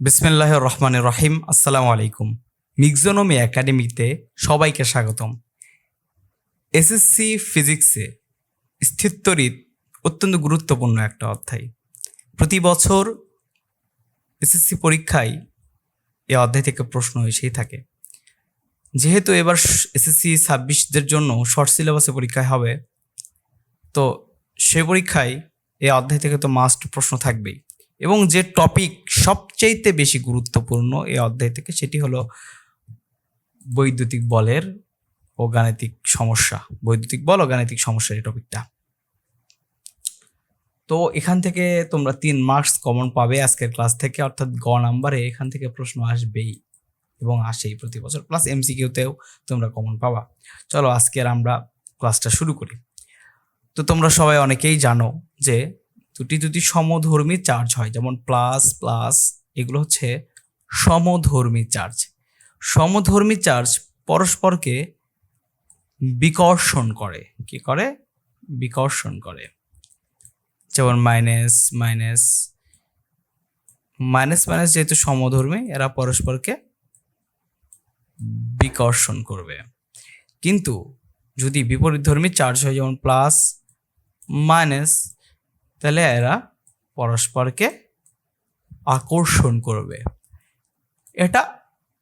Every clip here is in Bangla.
বিসমিল্লাহ রহমান রহিম আসসালামু আলাইকুম মিক্সোনমি একাডেমিতে সবাইকে স্বাগতম। এসএসসি ফিজিক্সে স্থিত্যরিত অত্যন্ত গুরুত্বপূর্ণ একটা অধ্যায়। প্রতি বছর এসএসসি পরীক্ষায় এই অধ্যায় থেকে প্রশ্ন এসেই থাকে। যেহেতু এবার এসএসসি ছাব্বিশদের জন্য শর্ট সিলেবাসে পরীক্ষায় হবে, তো সে পরীক্ষায় এই অধ্যায় থেকে তো মাস্ট প্রশ্ন থাকবেই। এবং যে টপিক সবচাইতে বেশি গুরুত্বপূর্ণ এই অধ্যায় থেকে সেটি হলো বৈদ্যুতিক বলের ও গাণিতিক সমস্যা। বৈদ্যুতিক বল ও গাণিতিক সমস্যা এই টপিকটা তো এখান থেকে তোমরা তিন মার্কস কমন পাবে আজকের ক্লাস থেকে, অর্থাৎ গ নাম্বারে এখান থেকে প্রশ্ন আসবেই এবং আসেই প্রতি বছর। প্লাস এমসিকিউতেও তোমরা কমন পাবা। চলো আজকের আমরা ক্লাসটা শুরু করি। তো তোমরা সবাই অনেকেই জানো যে দুটি যদি সমধর্মী চার্জ হয়, যেমন প্লাস প্লাস এগুলো হচ্ছে সমধর্মী চার্জ সমধর্মী চার্জ পরস্পরকে বিকর্ষণ করে। কি করে? বিকর্ষণ করে। যেমন মাইনাস মাইনাস মাইনাস মাইনাস যেহেতু সমধর্মী, এরা পরস্পরকে বিকর্ষণ করবে। কিন্তু যদি বিপরীতধর্মী চার্জ হয়, যেমন প্লাস মাইনাস তাহলে এরা পরস্পরকে আকর্ষণ করবে। এটা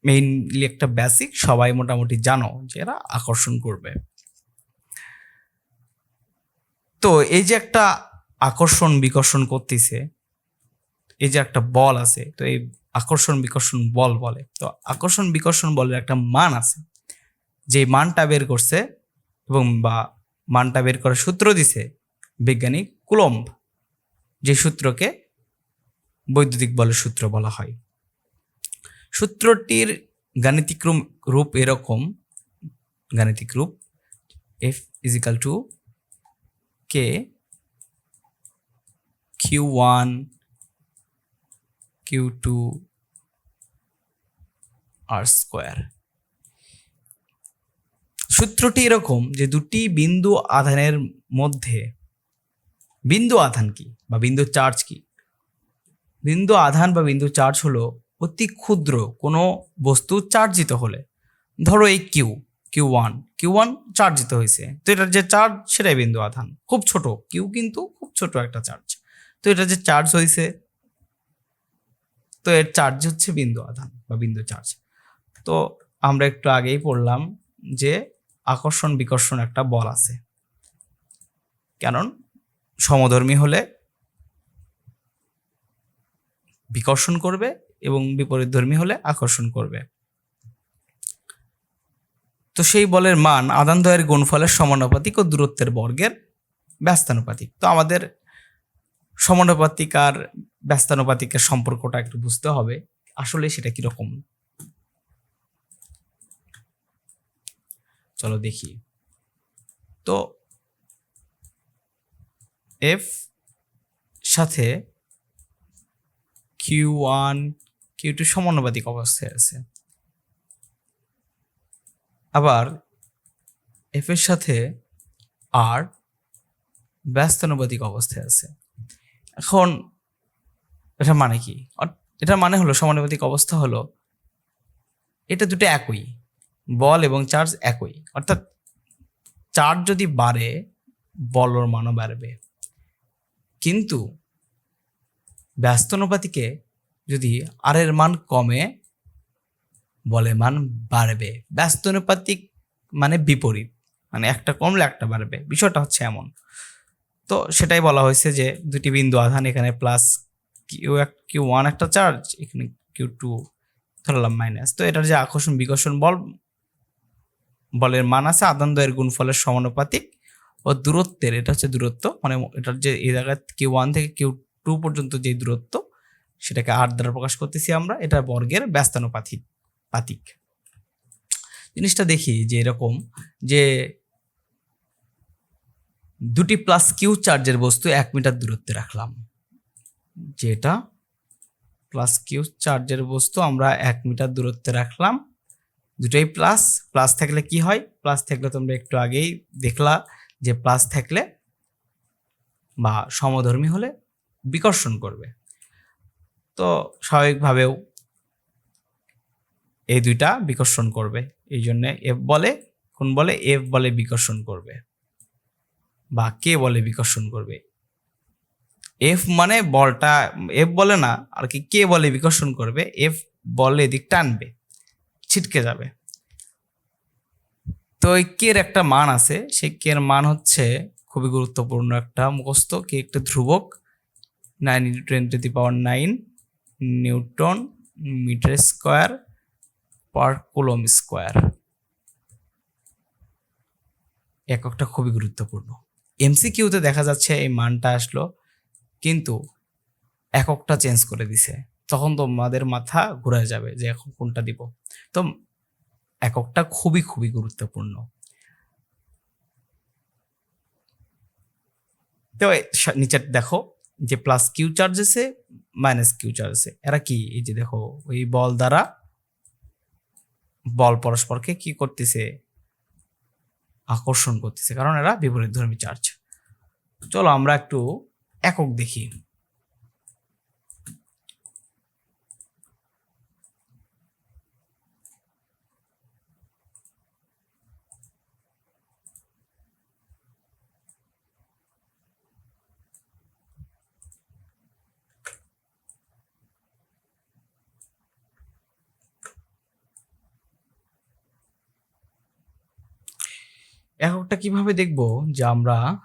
মেইনলি একটা বেসিক সবাই মোটামুটি জানো যে এরা আকর্ষণ করবে। তো এই যে একটা আকর্ষণ বিকর্ষণ করতেছে, এই যে একটা বল আছে, তো এই আকর্ষণ বিকর্ষণ বল বলে। তো আকর্ষণ বিকর্ষণ বলের একটা মান আছে, যে মানটা বের করছে এবং বা মানটা বের করার সূত্র দিছে বিজ্ঞানী কুলম্ব। সূত্রকে বৈদ্যুতিক বলের সূত্র বলা হয়। সূত্রটির গাণিতিক রূপ রূপ এরকম, গাণিতিক রূপ F equal to K Q one Q two R square সূত্রটি এরকম যে দুটি বিন্দু আধানের মধ্যে বিন্দু আধান কি বা বিন্দু চার্জ কি? বিন্দু আধান বা বিন্দু চার্জ হলো অতি ক্ষুদ্র কোনো বস্তু চার্জিত হলে। ধরো এই Q Q one Q one চার্জিত হয়েছে। তো এটার যে চার্জ সেটাই বিন্দু আধান। খুব ছোট কিউ কিন্তু খুব ছোট একটা চার্জ। তো এটা যে চার্জ হয়েছে, তো এর চার্জ হচ্ছে বিন্দু আধান বা বিন্দু চার্জ। তো আমরা একটু আগেই পড়লাম যে আকর্ষণ বিকর্ষণ একটা বল আছে। কারণ সমধর্মী হলে বিকর্ষণ করবে এবং বিপরীত ধর্মী হলে আকর্ষণ করবে। তো সেই বলের মান আদান দ্বয়ের গুণফলের সমানুপাতিক ও দূরত্বের বর্গের ব্যস্তানুপাতিক। তো আমাদের সমানুপাতিক আর ব্যস্তানুপাতিকের সম্পর্কটা একটু বুঝতে হবে, আসলে সেটা কীরকম। চলো দেখি। তো এফ সাথে কিউ ওয়ান কিউ টু সমানুপাতিক অবস্থায় আছে। আবার এফ এর সাথে আর ব্যস্তানুপাতিক অবস্থায় আছে। এখন এটা মানে কি? এটা মানে হলো সমানুপাতিক অবস্থা হলো এটা দুটো একই, বল এবং চার্জ একই। অর্থাৎ চার্জ যদি বাড়ে বলর মানও বাড়বে। কিন্তু ব্যস্তানুপাতিকে যদি আর এর মান কমে বলে মান বাড়বে। ব্যস্তানুপাতিক মানে বিপরীত। মানে একটা কমলে একটা বাড়বে। বিষয়টা হচ্ছে এমন। তো সেটাই বলা হয়েছে যে দুটি বিন্দু আধান এখানে প্লাস কিউ এক কিউ ওয়ান একটা চার্জ এখানে কিউ টু ধরলাম মাইনাস তো এটার যে আকর্ষণ বিকর্ষণ বল, বলের মান আছে আদান দ্বয়ের গুণফলের সমানুপাতিক। ও দূরত্বের, এটা হচ্ছে দূরত্ব মানে এটার যে এই জায়গায় কিউ ওয়ান থেকে কিউ টু পর্যন্ত যে দূরত্ব, সেটাকে আর দ্বারা প্রকাশ করতেছি আমরা, এটা বর্গের ব্যস্তানুপাতিক পাতিক। জিনিসটা দেখি যে এরকম যে দুটি প্লাস কিউ চার্জের বস্তু এক মিটার দূরত্বে রাখলাম। যেটা প্লাস কিউ চার্জের বস্তু আমরা এক মিটার দূরত্বে রাখলাম, দুটোই প্লাস প্লাস থাকলে কি হয়? প্লাস থাকলে তোমরা একটু আগেই দেখলা যে প্লাস থাকলে বা সমধর্মী হলে বিকর্ষণ করবে। তো স্বাভাবিকভাবেও এই দুইটা বিকর্ষণ করবে। এই জন্য এফ বলে, কোন বলে? এফ বলে বিকর্ষণ করবে বা কে বলে বিকর্ষণ করবে? এফ মানে বলটা, এফ বলে না, আর কি কে বলে বিকর্ষণ করবে? এফ বলে এদিক টানবে, ছিটকে যাবে। তো এই কের একটা মান আছে, সেই কের মান হচ্ছে খুবই গুরুত্বপূর্ণ একটা মুখস্থ, কে একটা ধ্রুবক nine into ten to the power nine newton metre square per coulomb square. এককটা খুবই গুরুত্বপূর্ণ। এমসিকিউতে দেখা যাচ্ছে এই মানটা আসলো, কিন্তু এককটা চেঞ্জ করে দিছে। তখন তো আমাদের মাথা ঘুরে যাবে যে এখন কোনটা দিব। তো এককটা খুবই খুবই গুরুত্বপূর্ণ। তো নিচে দেখো, যে প্লাস কিউ চার্জ আছে মাইনাস কিউ চার্জ আছে এরা কি? এই যে দেখো, ওই বল দ্বারা বল পরস্পরকে কি করতেছে? আকর্ষণ করতেছে। কারণ এরা বিপরীত ধর্মী চার্জ চলো আমরা একটু একক দেখি। এককটা কীভাবে দেখব? যে আমরা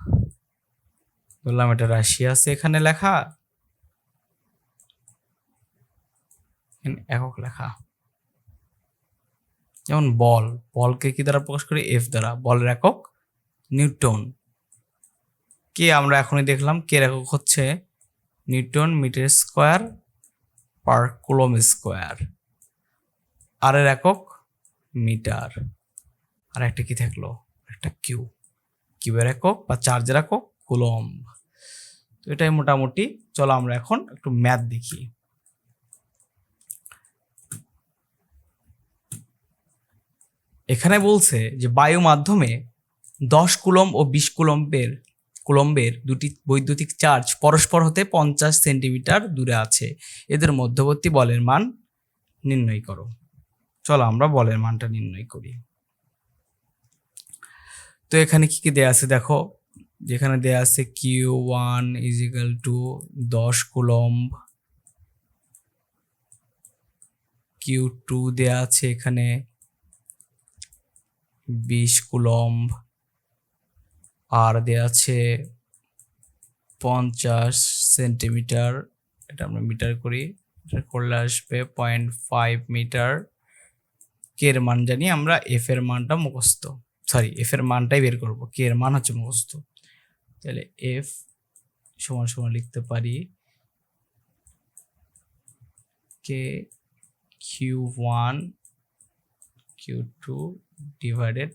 বললাম এটা রাশিয়া আছে এখানে লেখা। একক লেখা। যেমন বল, বলকে কি দ্বারা প্রকাশ করি? এফ দ্বারা। বলের একক নিউটন কে আমরা এখনই দেখলাম? কে একক হচ্ছে? Newton metre square per coulomb square. আর এর একক মিটার। আর একটা কি থাকল? একটা কিউ কিউবের একক বা চার্জের একক কুলম্ব। তো এটাই মোটামুটি। চলো আমরা এখন একটু ম্যাথ দেখি। এখানে বলছে যে বায়ু মাধ্যমে দশ কুলম ও বিশ কুলম্বের কুলম্বের দুটি বৈদ্যুতিক চার্জ পরস্পর হতে পঞ্চাশ সেন্টিমিটার দূরে আছে। এদের মধ্যবর্তী বলের মান নির্ণয় করো। চলো আমরা বলের মানটা নির্ণয় করি। তো এখানে কি কি দেয়া আছে দেখো? যেখানে দেয়া আছে কিউ ওয়ান ইজিক্যাল টু দশ কুলম্ব। কিউ টু দেয়া আছে এখানে বিশ কুলম্ব। আর দেয়া আছে পঞ্চাশ সেন্টিমিটার। এটা আমরা মিটার করি। এটা করলে আসবে পয়েন্ট ফাইভ মিটার। কের মান জানি আমরা এফ এর মানটা মুখস্থ। সরি এফ এর মানটাই বের করব। কে এর মান হচ্ছে মুখস্থ। তাহলে এফ সমান সমান লিখতে পারি K Q one Q two divided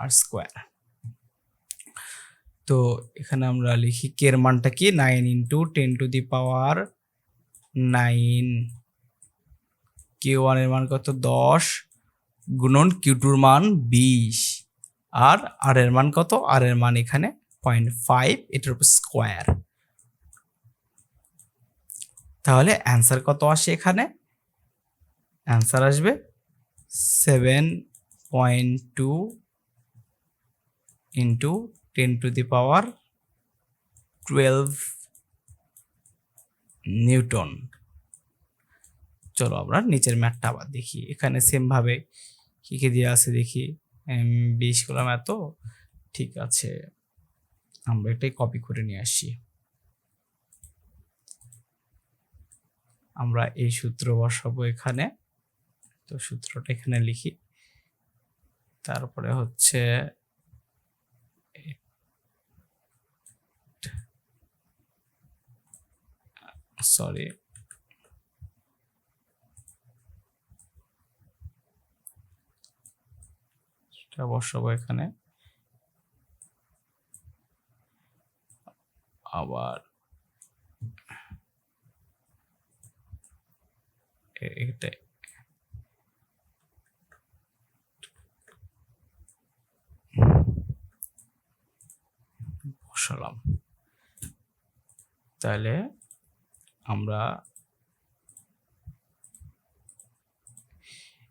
R square তো এখানে আমরা লিখি কে এর মানটা কি? Nine into ten to the power nine K ওয়ানের মান কত? দশ। গুণন কিউ টুর মান বিশ। আর আর এর মান কত? আর এর মান এখানে পয়েন্ট ফাইভ, এটার উপর স্কোয়ার। তাহলে অ্যান্সার কত আসে এখানে? অ্যান্সার আসবে seven point two into ten to the power twelve newton চলো আমরা নিচের ম্যাটটা আবার দেখি। এখানে সেমভাবে কী কী দেওয়া আছে দেখি। বিশ করলাম এত। ঠিক আছে। আমরা এটাই কপি করে নিয়ে আসি। আমরা এই সূত্র বসাবো এখানে। তো সূত্রটা এখানে লিখি। তারপরে হচ্ছে সরি এটা বসাবো এখানে। আবার বসালাম। তাহলে আমরা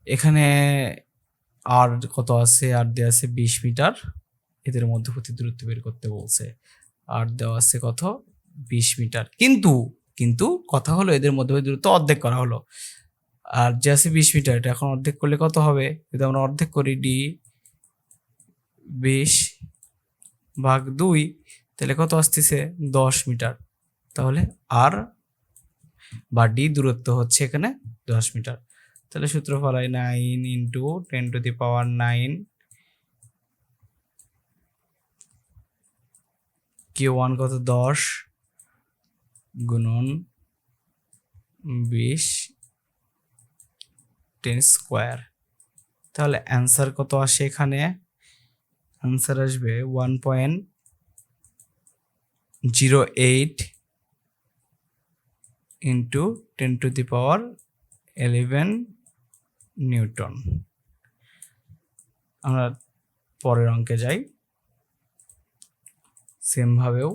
এখানে আর কত আছে? আর দেওয়া আছে বিশ মিটার। এদের মধ্যবর্তী দূরত্ব বের করতে বলছে। আর দেওয়া আছে কত? বিশ মিটার। কিন্তু কিন্তু কথা হলো এদের মধ্যবর্তী দূরত্ব অর্ধেক করা হলো। আর যে আছে বিশ মিটার, এটা এখন অর্ধেক করলে কত হবে? যদি আমরা অর্ধেক করি ডি বিশ ভাগ দুই, তাহলে কত আসতেছে? দশ মিটার। তাহলে আর বা ডি দূরত্ব হচ্ছে এখানে দশ মিটার। তাহলে সূত্র ফলাই nine into ten to the power nine Q one কত দশ? গুণন বিশ টেন স্কোয়ার তাহলে অ্যান্সার কত আসে এখানে? অ্যান্সার আসবে one point zero eight into ten to the power eleven newton. আমরা পরের অঙ্কে যাই। সেমভাবেও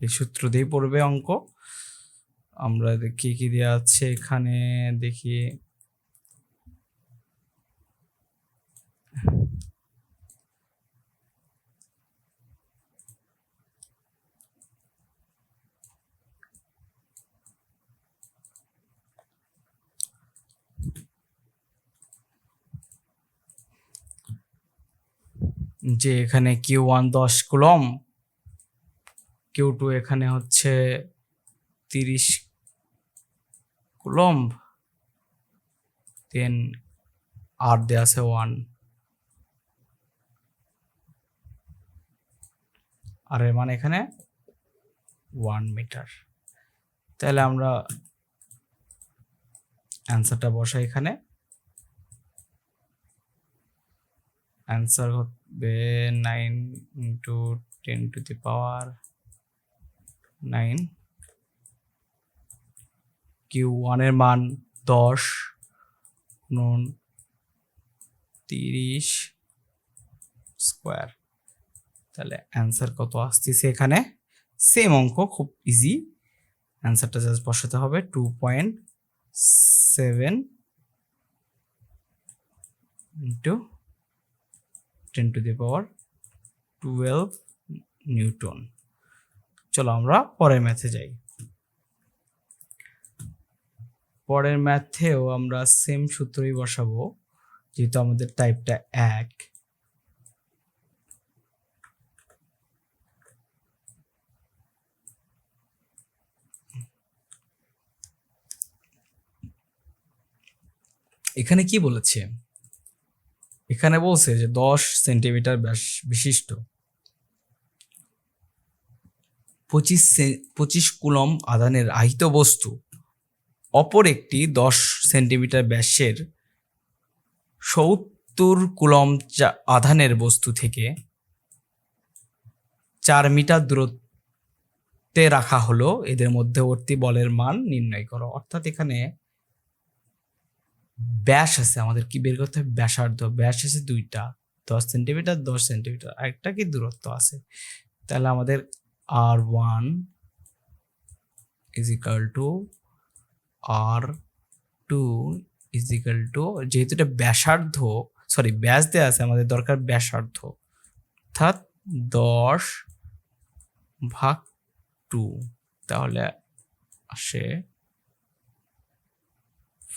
এই সূত্র দিয়েই পড়বে অঙ্ক। আমরা দেখি কি দেওয়া আছে? এখানে দেখি যে এখানে কিউ ওয়ান দশ কুলম কিউ টু এখানে হচ্ছে তিরিশ কুলম্ব দেন আর দেওয়া আছে ওয়ান আর এর মানে এখানে ওয়ান মিটার তাহলে আমরা অ্যান্সারটা বসাই এখানে। অ্যান্সার হবে nine into ten to the power nine Q ওয়ানের মান দশ, নুন তিরিশ স্কোয়ার তাহলে অ্যান্সার কত আসতেছে এখানে? সেম অঙ্ক, খুব ইজি অ্যান্সারটা জাস্ট বসাতে হবে two point seven into ten to the power twelve newton চলো আমরা পরের ম্যাথে যাই। পরের ম্যাথেও আমরা সেম সূত্রই বসাবো, যেহেতু আমাদের টাইপটা এক। এখানে কি বলেছে? এখানে বলছে যে দশ সেন্টিমিটার ব্যাস বিশিষ্ট। পঁচিশ পঁচিশ কুলম আধানের আহিত বস্তু। অপর একটি দশ সেন্টিমিটার ব্যাসের সত্তর কুলম আধানের বস্তু থেকে চার মিটার দূরত্বে রাখা হলো। এদের মধ্যবর্তী বলের মান নির্ণয় করো। অর্থাৎ এখানে ব্যাস আছে, আমাদের কি বের করতে হবে? ব্যাসার্ধ, ব্যাস আছে দুইটা, দশ সেন্টিমিটার দশ সেন্টিমিটার একটা কি দূরত্ব আছে? তাহলে আমাদের R one is equal to R two is equal to যেহেতু এটা ব্যাসার্ধ সরি ব্যাস দেওয়া আছে, আমাদের দরকার ব্যাসার্ধ, অর্থাৎ দশ ভাগ টু তাহলে আসে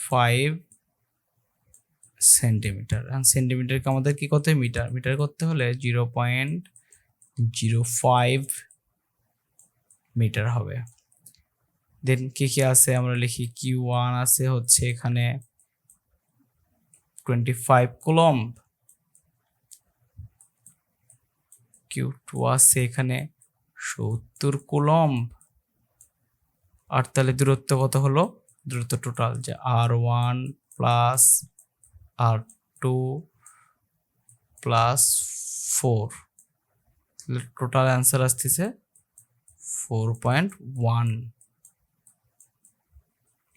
ফাইভ সেন্টিমিটার। সেন্টিমিটারকে আমাদের কি করতে হবে মিটার। মিটার করতে হলে zero point zero five metre হবে। দেন কি কি আছে? আমরা লিখি কিউ ওয়ান আছে হচ্ছে এখানে twenty five coulomb. Q two আছে এখানে সত্তর কুলম্ব। আর তাহলে দূরত্ব কত হলো? দূরত্ব টোটাল যে R one plus R two plus four. Total answer আসতেছে ফোর পয়েন্ট ওয়ান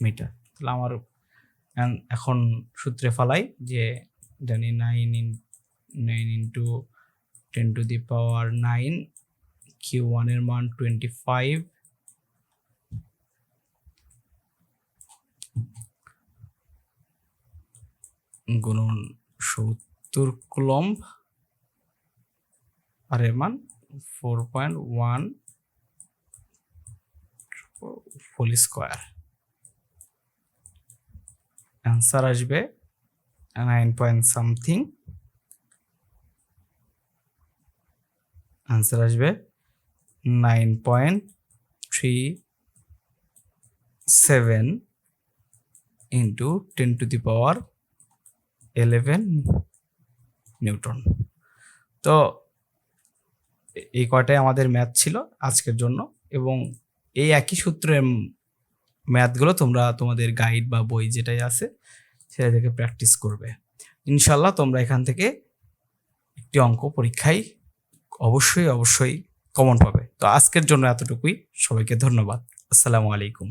মিটার তাহলে আমার এখন সূত্রে ফালাই যে জানি nine in nine into ten to the power nine Q ওয়ানের মান টোয়েন্টি ফাইভ গুণন সত্তর কুলম্ব আর এর মান four point one whole square answer আসবে নাইন পয়েন্ট সামথিং অ্যান্সার আসবে nine point three seven into ten to the power eleven newton. তো এই কয়টাই আমাদের ম্যাথ ছিল আজকের জন্য এবং এই একই সূত্রের ম্যাথগুলো তোমরা তোমাদের গাইড বা বই যেটাই আছে সেটা থেকে প্র্যাকটিস করবে। ইনশাল্লাহ তোমরা এখান থেকে একটি অঙ্ক পরীক্ষায় অবশ্যই অবশ্যই কমন পাবে। তো আজকের জন্য এতটুকুই। সবাইকে ধন্যবাদ। আসসালামু আলাইকুম।